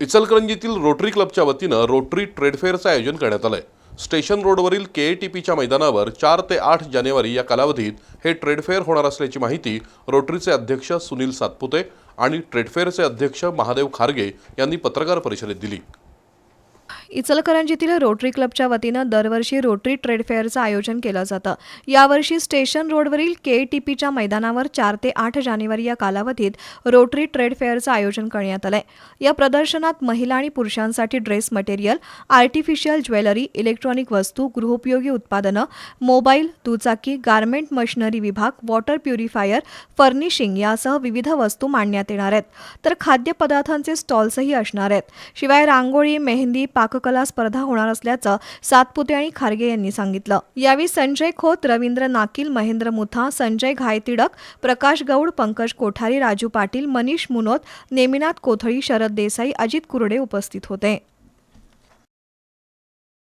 इचलकरंजीतील rotary क्लबच्या वतीनं rotary ट्रेडफेअरचं आयोजन करण्यात आलंय. स्टेशन रोडवरील के ए टी पीच्या मैदानावर चार ते आठ जानेवारी या कालावधीत हे ट्रेडफेअर होणार असल्याची माहिती रोटरीचे अध्यक्ष सुनील सातपुते आणि ट्रेडफेअरचे अध्यक्ष महादेव खारगे यांनी पत्रकार परिषदेत दिली. इचलकरंजीतील रोटरी क्लबच्या वतीनं दरवर्षी रोटरी ट्रेड फेअरचं आयोजन केलं जातं. यावर्षी स्टेशन रोडवरील के टी पीच्या मैदानावर चार ते आठ जानेवारी या कालावधीत रोटरी ट्रेड फेअरचं आयोजन करण्यात आलंय. या प्रदर्शनात महिला आणि पुरुषांसाठी dress material artificial jewellery electronic वस्तू गृहोपयोगी उत्पादनं मोबाईल दुचाकी गार्मेंट मशिनरी विभाग वॉटर प्युरिफायर फर्निशिंग यासह विविध वस्तू मांडण्यात येणार आहेत. तर खाद्यपदार्थांचे स्टॉल्सही असणार आहेत. शिवाय रांगोळी मेहंदी लोककला स्पर्धा होणार असल्याचं सातपुते आणि खारगे यांनी सांगितलं. यावेळी संजय खोत रवींद्र नाकील महेंद्र मुथा संजय घायतिडक प्रकाश गौड पंकज कोठारी राजू पाटील मनीष मुनोत नेमिनाथ कोथळी शरद देसाई अजित कुरडे उपस्थित होते.